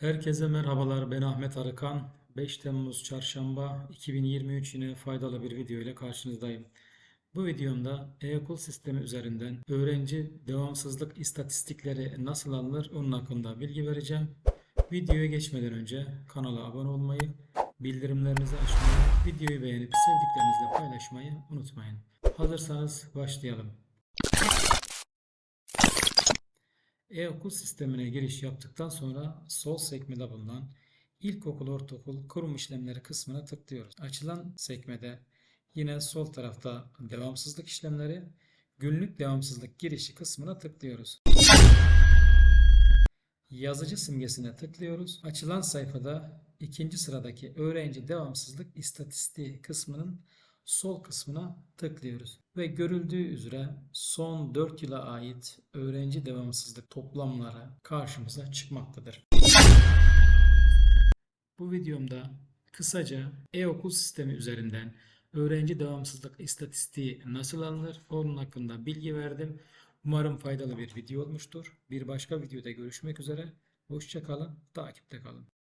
Herkese merhabalar. Ben Ahmet Arıkan. 5 Temmuz Çarşamba 2023 yine faydalı bir video ile karşınızdayım. Bu videomda e-okul sistemi üzerinden öğrenci devamsızlık istatistikleri nasıl alınır onun hakkında bilgi vereceğim. Videoya geçmeden önce kanala abone olmayı, bildirimlerinizi açmayı, videoyu beğenip sevdiklerinizle paylaşmayı unutmayın. Hazırsanız başlayalım. E-okul sistemine giriş yaptıktan sonra sol sekmede bulunan İlkokul, Ortaokul, Kurum işlemleri kısmına tıklıyoruz. Açılan sekmede yine sol tarafta devamsızlık işlemleri, günlük devamsızlık girişi kısmına tıklıyoruz. Yazıcı simgesine tıklıyoruz. Açılan sayfada ikinci sıradaki öğrenci devamsızlık istatistiği kısmının sol kısmına tıklıyoruz. Ve görüldüğü üzere son 4 yıla ait öğrenci devamsızlık toplamları karşımıza çıkmaktadır. Bu videomda kısaca e-okul sistemi üzerinden öğrenci devamsızlık istatistiği nasıl alınır onun hakkında bilgi verdim. Umarım faydalı bir video olmuştur. Bir başka videoda görüşmek üzere. Hoşça kalın, takipte kalın.